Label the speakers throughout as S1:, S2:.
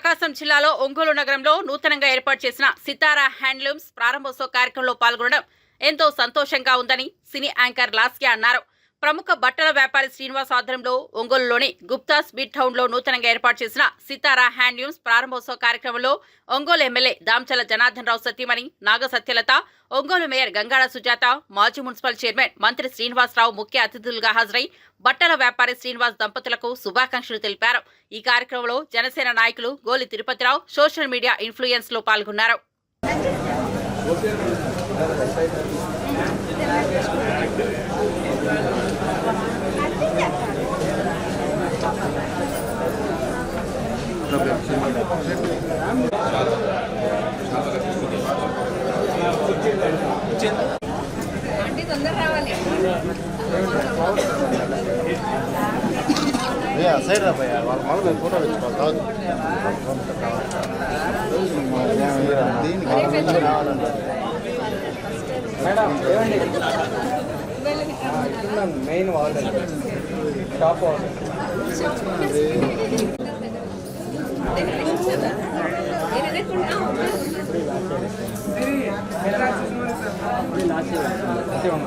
S1: ప్రకాశం జిల్లాలో ఒంగోలు నగరంలో నూతనంగా ఏర్పాటు చేసిన సితారా హ్యాండ్లూమ్స్ ప్రారంభోత్సవ కార్యక్రమంలో పాల్గొనడం ఎంతో సంతోషంగా ఉందని సినీ యాంకర్ లాస్కే అన్నారు. ప్రముఖ బట్టల వ్యాపారి శ్రీనివాస్ ఆధ్వర్యంలో ఒంగోలులోని గుప్తాస్ స్వీట్ టౌన్లో నూతనంగా ఏర్పాటు చేసిన సితారా హ్యాండ్లూమ్స్ ప్రారంభోత్సవ కార్యక్రమంలో ఒంగోలు ఎమ్మెల్యే దామచల జనార్దన్ రావు సతీమణి నాగ సత్యలత ఒంగోలు మేయర్ గంగాడ సుజాత మాజీ మున్సిపల్ చైర్మన్ మంత్రి శ్రీనివాసరావు ముఖ్య అతిథులుగా హాజరై బట్టల వ్యాపారి శ్రీనివాస్ దంపతులకు శుభాకాంక్షలు తెలిపారు. ఈ కార్యక్రమంలో జనసేన నాయకులు గోలి తిరుపతిరావు సోషల్ మీడియా ఇన్ఫ్లుయెన్స్లో పాల్గొన్నారు.
S2: దీనికి రావాలంటే
S3: main wall top wall
S2: ma'am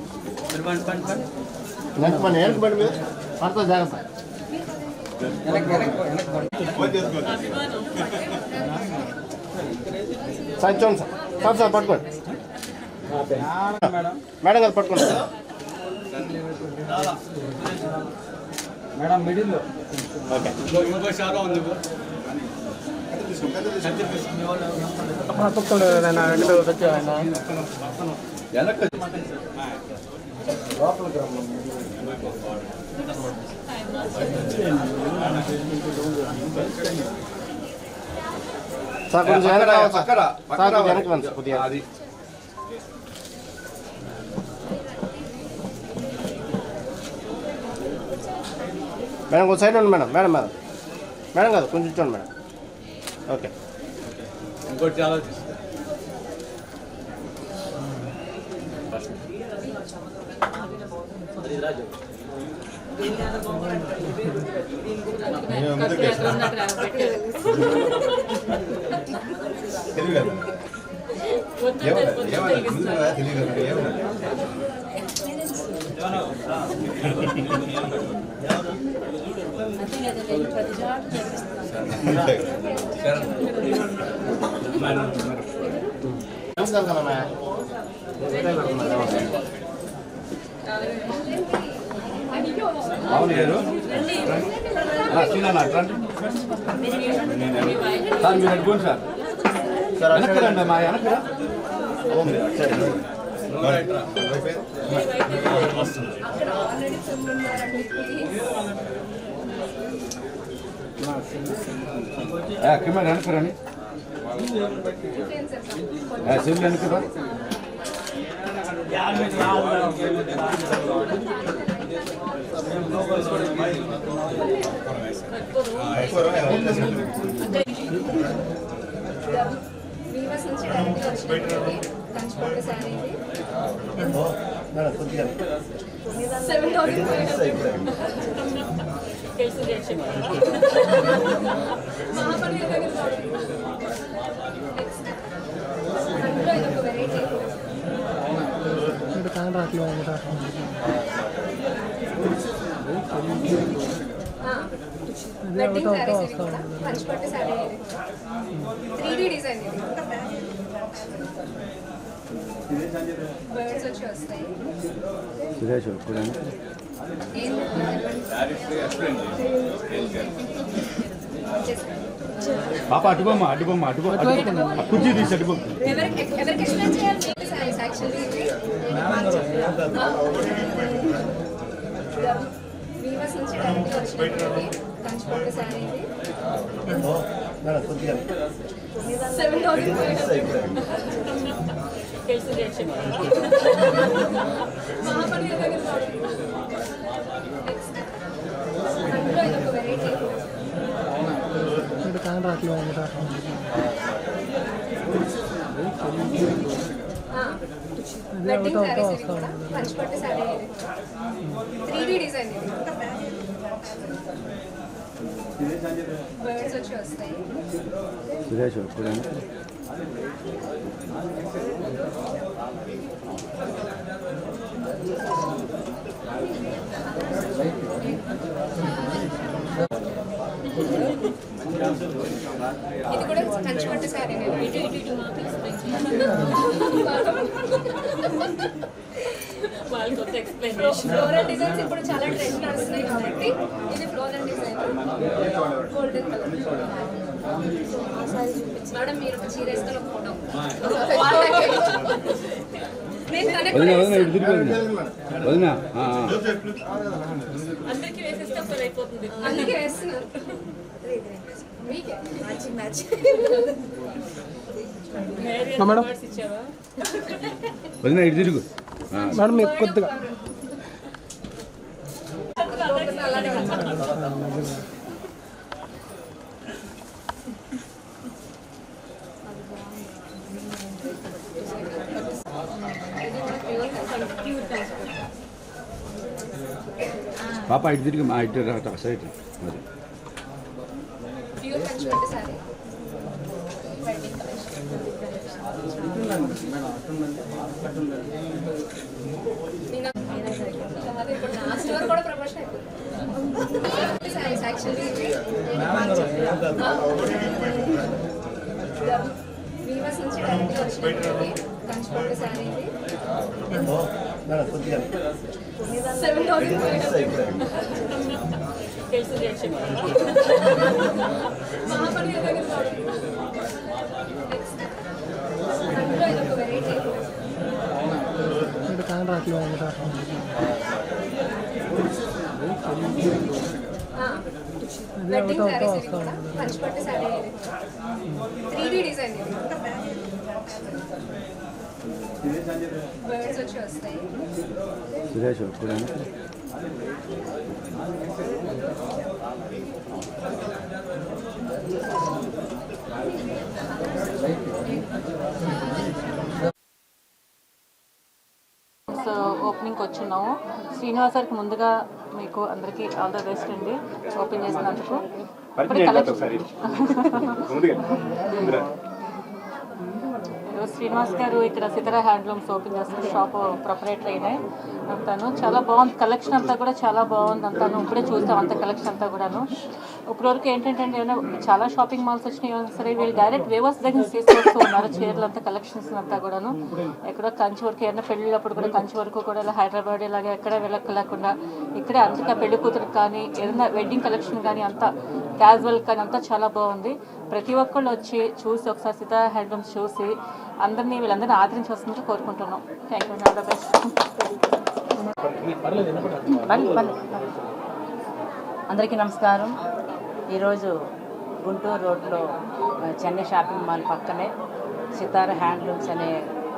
S2: next మన వెనక బండి మీద పడతా జాగ్రత్త. సార్ చూడండి సార్. సార్ సార్ పట్టుకోండి.
S3: మేడం
S2: మేడం గారు పట్టుకోండి.
S3: మేడం మిడిల్లో.
S2: సార్ కొంచెం వెనక రావాలి సార్ సార్ కొంచెం రండి సార్ కొద్దిగా. మేడం కొంచెం సైడ్ ఉండి మేడం. Madam madam. మేడం కాదు కొంచెం చూడండి మేడం. ఓకే.
S3: ఇంకోటి చాలా
S2: నమస్కారం కదమ్మా
S3: అవును గారు రండి సార్ మీరు అడుగుండి సార్.
S2: సార్
S3: వెనక్కి రండి మా వెనక్కి కెమెరా వెనక్కి రండి. సిమ్ వెనక్కి రా
S4: వీవర్స్ నుంచి డైరెక్ట్ వచ్చినట్టు కంచిపట్టు శారీ
S2: మేడం కొద్దిగా
S5: అందులో ఇది ఒక వెరైటీ వెడ్డింగ్ సారీస్ ఇది కూడా పంచపట్టు సారీ త్రీ డీ డిజైన్ ఇది బర్డ్స్ వచ్చి వస్తాయి
S3: సురేష్ చూడండి
S5: ఏం
S3: పాప అటుబొమ్మ అటుబొమ్మ అటుబొమ్మ అటుబొమ్మ కుర్చీ తీసి అటుబొమ్మ
S5: ఎవరికి ఎవరికి ఎక్స్ప్లెయిన్ చేయాలి సారీస్ యాక్చువల్లీ వీవర్స్ నుంచి డైరెక్ట్గా వచ్చినటువంటి కంచిపట్టు సారీ ఇది
S2: మేడం కొద్దిగా
S5: సెవెన్ థౌసండ్ అందులో ఇది ఒక వెరైటీ వెడ్డింగ్ కూడా. పంచపట్టు సారీ త్రీ డీ డిజైన్ ఇది బర్డ్స్ వచ్చి వస్తాయి.
S3: సురేష్ చూడండి
S5: ఇది కూడా కంచిపట్టు సారీ ఇటు ఇటు ఇటు ఫ్లోరల్ డిజైన్స్ ఇప్పుడు చాలా ట్రెండ్ నడుస్తున్నాయి కాబట్టి ఇది floral design golden colour madam మీరు ఒక చీర వేసుకొని ఒక ఫోటో
S3: వదిన వదిన ఆ,
S5: మీకే
S3: వదిన ఇటు తిరుగు.
S2: మేడం మీకు కొద్దిగా.
S3: పాప ఇటు తిరిగి. మా ఇటు సైడ్. అది
S5: ప్యూర్ కంచిపట్టు సారీ వెడ్డింగ్ కలెక్షన్ అదే ఇప్పుడు నా స్టోర్ కూడా ప్రమోషన్ అయిపోతుంది సారీస్ యాక్చువల్లీ వీవర్స్ నుంచి డైరెక్ట్గా వచ్చినటువంటి కంచిపట్టు సారీ ఇది
S2: మేడం కొద్దిగా
S5: సెవెన్ థౌసండ్ మహాబలి దగ్గర అందులో ఇది ఒక వెరైటీ కాని సారీస్ ఇది కూడా పంచపట్టు సారీ త్రీ
S3: సురేష్ చూడండి
S6: సో ఓపెనింగ్కి వచ్చున్నాము శ్రీనివాస్ గారికి ముందుగా మీకు అందరికీ ఆల్ ద బెస్ట్ అండి. ఓపెన్ చేసినందుకు. ఇప్పుడే శ్రీనివాస్ గారు ఇక్కడ సితరా హ్యాండ్లూమ్స్ ఓపెన్ చేస్తున్న షాప్ ప్రొపరేటర్ అయినాయి అంతాను చాలా బాగుంది. కలెక్షన్ అంతా కూడా చాలా బాగుంది అంతాను ఇప్పుడే చూస్తాం అంత కలెక్షన్ అంతా కూడాను. ఇప్పటివరకు ఏంటంటే ఏమైనా చాలా షాపింగ్ మాల్స్ వచ్చినాయి సరే వీళ్ళు డైరెక్ట్ వేవర్స్ దగ్గర తీసుకొస్తూ ఉన్నారు. చీరలు అంతా కలెక్షన్స్ అంతా కూడాను. ఎక్కడో కంచి వరకు ఏమైనా పెళ్ళిళ్ళప్పుడు కూడా కంచి వరకు కూడా ఇలా హైదరాబాద్ ఇలాగే ఎక్కడ వెళ్ళక్కలేకుండా ఇక్కడే అంతగా పెళ్ళి కూతురు కానీ ఏదైనా వెడ్డింగ్ కలెక్షన్ కానీ అంతా క్యాజువల్ కానీ అంతా చాలా బాగుంది. ప్రతి ఒక్కళ్ళు వచ్చి చూసి ఒకసారి సీతా హ్యాండ్లూమ్స్ చూసి అందరినీ వీళ్ళందరినీ వస్తుందని కోరుకుంటున్నాం. Thank you all the best
S7: అందరికీ నమస్కారం. ఈరోజు గుంటూరు రోడ్లో చెన్నై షాపింగ్ మాల్ పక్కనే సితార హ్యాండ్లూమ్స్ అనే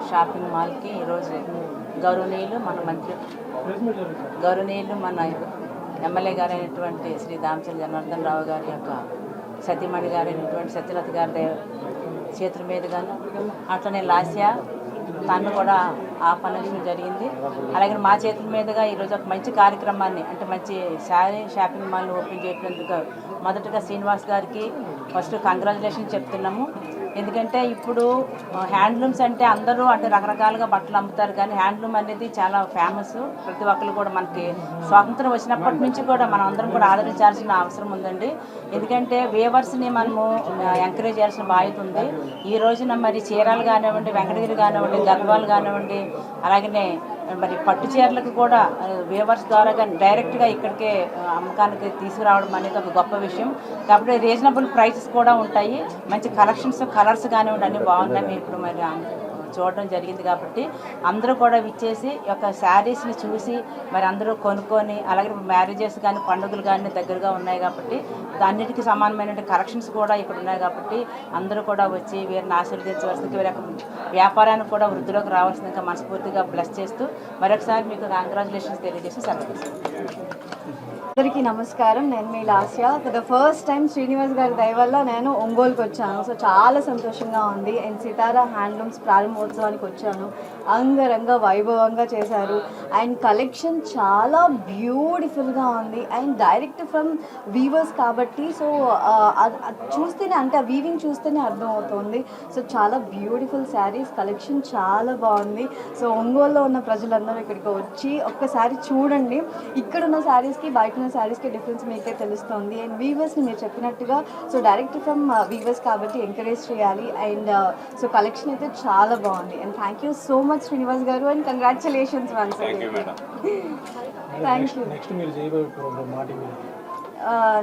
S7: షాపింగ్ మాల్కి ఈరోజు గౌరవనీయులు మన మంత్రి గౌరవనీయులు మన ఎమ్మెల్యే గారు అయినటువంటి శ్రీ దామచల్ జనార్దన్ రావు గారి యొక్క సతీమణి అయినటువంటి సత్యలత గారి చేతుల మీదుగాను. అట్లనే లాస్య తను కూడా ఆహ్వానించడం జరిగింది. అలాగే మా చేతుల మీదుగా ఈరోజు ఒక మంచి కార్యక్రమాన్ని అంటే మంచి శారీ షాపింగ్ మాల్ని ఓపెన్ చేసినందుకు మొదటగా శ్రీనివాస్ గారికి ఫస్ట్ కంగ్రాచులేషన్ చెప్తున్నాము. ఎందుకంటే ఇప్పుడు హ్యాండ్లూమ్స్ అంటే అందరూ అంటే రకరకాలుగా బట్టలు అమ్ముతారు కానీ హ్యాండ్లూమ్ అనేది చాలా ఫేమస్. ప్రతి ఒక్కరు కూడా మనకి స్వాతంత్రం వచ్చినప్పటి నుంచి కూడా మనం అందరం కూడా ఆదరించాల్సిన అవసరం ఉందండి. ఎందుకంటే వేవర్స్ని మనము ఎంకరేజ్ చేయాల్సిన బాధ్యత ఉంది. ఈ రోజున మరి చీరలు కానివ్వండి వెంకటగిరి కానివ్వండి గర్వాలు కానివ్వండి అలాగనే మరి పట్టు చీరలకు కూడా వేవర్స్ ద్వారా కానీ డైరెక్ట్గా ఇక్కడికే అమ్మకానికి తీసుకురావడం అనేది ఒక గొప్ప విషయం. కాబట్టి రీజనబుల్ ప్రైసెస్ కూడా ఉంటాయి. మంచి కలెక్షన్స్ కలర్స్ కానివ్వండి అన్నీ బాగున్నాయి. మేము ఇప్పుడు మరి ఆ, చూడడం జరిగింది కాబట్టి అందరూ కూడా విచ్చేసి యొక్క శారీస్ని చూసి మరి అందరూ కొనుక్కొని అలాగే మ్యారేజెస్ కానీ పండుగలు కానీ దగ్గరగా ఉన్నాయి కాబట్టి దాన్నిటికి సమానమైనటువంటి కలెక్షన్స్ కూడా ఇక్కడ ఉన్నాయి కాబట్టి అందరూ కూడా వచ్చి వీరిని ఆశీర్వదించవలసింది వీరి యొక్క వ్యాపారానికి కూడా వృద్ధిలోకి రావాల్సిందిగా మనస్ఫూర్తిగా బ్లెస్ చేస్తూ మరొకసారి మీకు కంగ్రాచులేషన్స్ తెలియజేసి సెలవు
S4: అందరికీ నమస్కారం. నేను మీ Lasya. For the first time Srinivas గారి దయ వల్ల నేను ఒంగోలుకి వచ్చాను. సో చాలా సంతోషంగా ఉంది. అండ్ సితారా హ్యాండ్లూమ్స్ ప్రారంభోత్సవానికి వచ్చాను. అంగరంగ వైభవంగా చేశారు. అండ్ కలెక్షన్ చాలా బ్యూటిఫుల్గా ఉంది. అండ్ డైరెక్ట్ ఫ్రమ్ వీవర్స్ కాబట్టి సో uh, చూస్తేనే అంటే ఆ వీవింగ్ చూస్తేనే అర్థమవుతుంది. సో చాలా బ్యూటిఫుల్ శారీస్ కలెక్షన్ చాలా బాగుంది. సో ఒంగోలులో ఉన్న ప్రజలందరూ ఇక్కడికి వచ్చి ఒక్కసారి చూడండి. ఇక్కడ ఉన్న శారీస్కి బయట ఉన్న శారీస్కి డిఫరెన్స్ మీకే తెలుస్తుంది. అండ్ వీవర్స్ని మీరు చెప్పినట్టుగా సో డైరెక్ట్ ఫ్రమ్ వీవర్స్ కాబట్టి ఎంకరేజ్ చేయాలి. అండ్ సో కలెక్షన్ అయితే చాలా బాగుంది. And thank you so much Srinivas గారు. And congratulations once thank you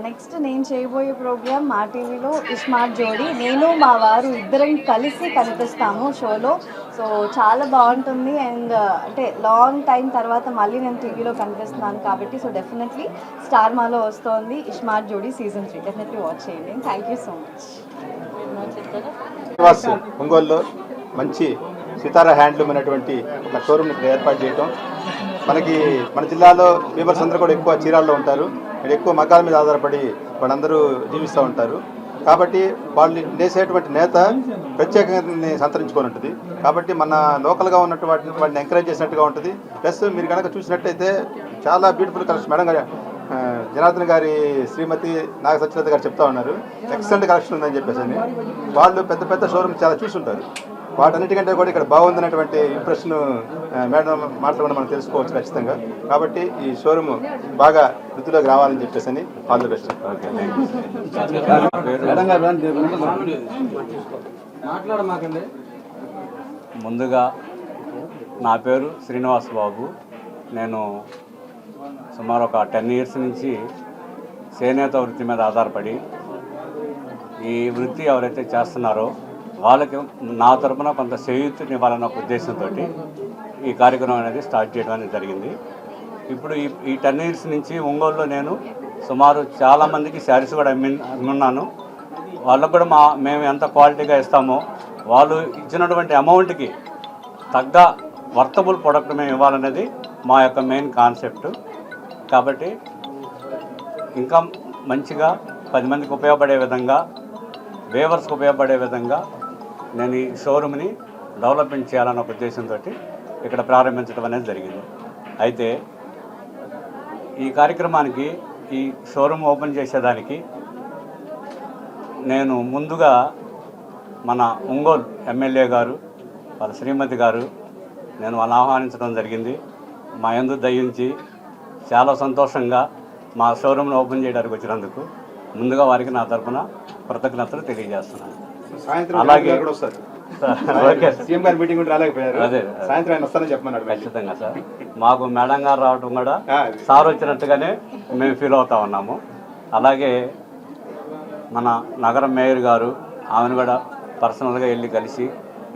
S8: next
S4: నేను చేయబోయే ప్రోగ్రామ్ మా టీవీలో ఇస్మార్ట్ జోడి. నేను మా వారు ఇద్దరం కలిసి కనిపిస్తాము షోలో. సో చాలా బాగుంటుంది అండ్ అంటే లాంగ్ టైం తర్వాత మళ్ళీ నేను టీవీలో కనిపిస్తున్నాను కాబట్టి సో డెఫినెట్లీ స్టార్ మాలో వస్తోంది iSmart Jodi season three definitely watch చేయండి. థ్యాంక్ యూ సో మచ్
S9: ఒంగోలులో మంచి సితారా హ్యాండ్లూమ్ అనేటువంటి ఒక షోరూమ్ ఏర్పాటు చేయడం మనకి మన జిల్లాలో వీవర్స్ అందరూ కూడా ఎక్కువ చీరాల్లో ఉంటారు. ఇక్కడ ఎక్కువ మగ్గాల మీద ఆధారపడి వాళ్ళందరూ జీవిస్తూ ఉంటారు. కాబట్టి వాళ్ళు నేసేటువంటి నేత ప్రత్యేకంగా సంతరించుకొని ఉంటుంది. కాబట్టి మన లోకల్గా ఉన్నటువంటి వాటిని ఎంకరేజ్ చేసినట్టుగా ఉంటుంది. ప్లస్ మీరు కనుక చూసినట్టయితే చాలా బ్యూటిఫుల్ కలెక్షన్ మేడం గారు జనార్దన్ గారి శ్రీమతి నాగ సత్యనాథ్ గారు చెప్తా ఉన్నారు. ఎక్సలెంట్ కలెక్షన్ ఉందని చెప్పేసి అని. వాళ్ళు పెద్ద పెద్ద షోరూమ్ చాలా చూసుంటారు. వాటన్నిటికంటే కూడా ఇక్కడ బాగుందనేటువంటి ఇంప్రెషన్ మేడం మాటలు కూడా మనం తెలుసుకోవచ్చు ఖచ్చితంగా. కాబట్టి ఈ షోరూమ్ బాగా వృద్ధిలోకి రావాలని చెప్పేసి అని ఆల్ ది బెస్ట్.
S10: ముందుగా నా పేరు శ్రీనివాస్ బాబు. నేను సుమారు ఒక టెన్ ఇయర్స్ నుంచి చేనేత వృత్తి మీద ఆధారపడి ఈ వృత్తి ఎవరైతే చేస్తున్నారో వాళ్ళకి నా తరపున కొంత చేయూతనివ్వాలన్న ఒక ఉద్దేశంతో ఈ కార్యక్రమం అనేది స్టార్ట్ చేయడం అనేది జరిగింది. ఇప్పుడు ఈ ఈ టెన్ ఇయర్స్ నుంచి ఒంగోలులో నేను సుమారు చాలామందికి శారీస్ కూడా అమ్మి అమ్మున్నాను. వాళ్ళకు కూడా మా మేము ఎంత క్వాలిటీగా ఇస్తామో వాళ్ళు ఇచ్చినటువంటి అమౌంట్కి తగ్గ వర్తబుల్ ప్రొడక్ట్ మేము ఇవ్వాలనేది మా యొక్క మెయిన్ కాన్సెప్ట్. కాబట్టి ఇంకా మంచిగా పది మందికి ఉపయోగపడే విధంగా వేవర్స్కి ఉపయోగపడే విధంగా నేను ఈ షోరూమ్ని డెవలప్మెంట్ చేయాలన్న ఒక ఉద్దేశంతో ఇక్కడ ప్రారంభించడం అనేది జరిగింది. అయితే ఈ కార్యక్రమానికి ఈ షోరూమ్ ఓపెన్ చేసేదానికి నేను ముందుగా మన ఒంగోలు ఎమ్మెల్యే గారు వాళ్ళ శ్రీమతి గారు నేను వాళ్ళని ఆహ్వానించడం జరిగింది. మా యందు దయించి చాలా సంతోషంగా మా షోరూమ్ను ఓపెన్ చేయడానికి వచ్చినందుకు ముందుగా వారికి నా తరపున కృతజ్ఞతలు తెలియజేస్తున్నాను. అలాగే.
S9: సీఎం గారి మీటింగ్ కూడా రాలేకపోయారు.
S10: అదే.
S9: సాయంత్రం ఆయన వస్తానని చెప్పమన్నాడు మళ్ళీ.
S10: ఖచ్చితంగా సార్. మాకు మేడం గారు రావడం కూడా సార్ వచ్చినట్టుగానే మేము ఫీల్ అవుతా ఉన్నాము. అలాగే మన నగర మేయర్ గారు ఆమెను కూడా పర్సనల్గా వెళ్ళి కలిసి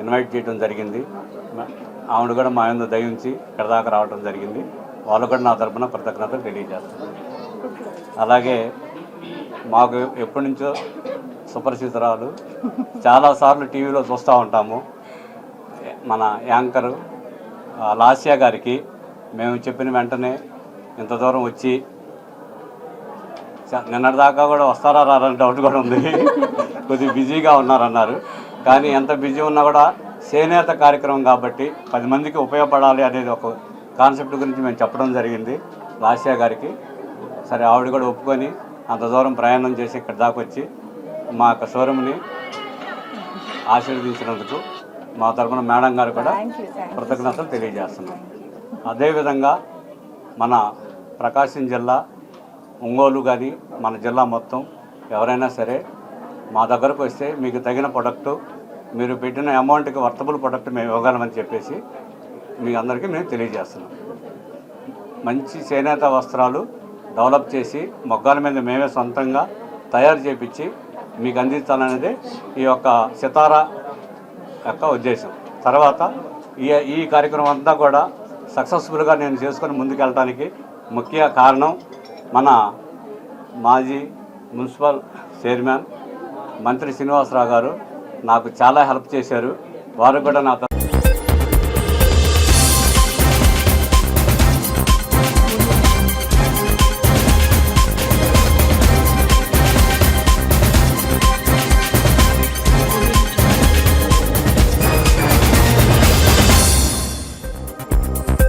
S10: ఇన్వైట్ చేయడం జరిగింది. ఆవిడ కూడా మా యందు దయించి ఇక్కడ దాకా రావడం జరిగింది. వాళ్ళు కూడా నా తరపున కృతజ్ఞతలు తెలియజేస్తారు అలాగే మాకు ఎప్పటి నుంచో సుపరిచితురాలు. చాలాసార్లు టీవీలో చూస్తూ ఉంటాము. మన యాంకరు ఆ, లాస్యా గారికి మేము చెప్పిన వెంటనే ఇంత దూరం వచ్చి చ- నిన్నటిదాకా కూడా వస్తారా రారని డౌట్ కూడా ఉంది. కొద్దిగా బిజీగా ఉన్నారన్నారు. కానీ ఎంత బిజీ ఉన్నా కూడా చేనేత కార్యక్రమం కాబట్టి పది మందికి ఉపయోగపడాలి అనేది ఒక కాన్సెప్ట్ గురించి మేము చెప్పడం జరిగింది లాస్యా గారికి. సరే ఆవిడ కూడా ఒప్పుకొని అంత దూరం ప్రయాణం చేసి ఇక్కడ దాకా వచ్చి మా యొక్క షోరూమ్ని ఆశీర్వదించినందుకు మా తరపున మేడం గారు కూడా కృతజ్ఞతలు తెలియజేస్తున్నాం. అదేవిధంగా మన ప్రకాశం జిల్లా ఒంగోలు కానీ మన జిల్లా మొత్తం ఎవరైనా సరే మా దగ్గరకు వస్తే మీకు తగిన ప్రొడక్టు మీరు పెట్టిన అమౌంట్కి వర్తబుల్ ప్రొడక్ట్ మేము ఇవ్వగలమని చెప్పేసి మీ అందరికీ మేము తెలియజేస్తున్నాం. మంచి చేనేత వస్త్రాలు డెవలప్ చేసి మొగ్గాల మీద మేమే సొంతంగా తయారు చేపించి మీకు అందించాలనేది ఈ యొక్క సితారా యొక్క ఉద్దేశం. తర్వాత ఈ ఈ కార్యక్రమం అంతా కూడా సక్సెస్ఫుల్గా నేను చేసుకొని ముందుకెళ్ళడానికి ముఖ్య కారణం మన మాజీ మున్సిపల్ చైర్మన్ మంత్రి శ్రీనివాసరావు గారు నాకు చాలా హెల్ప్ చేశారు. వారు కూడా నా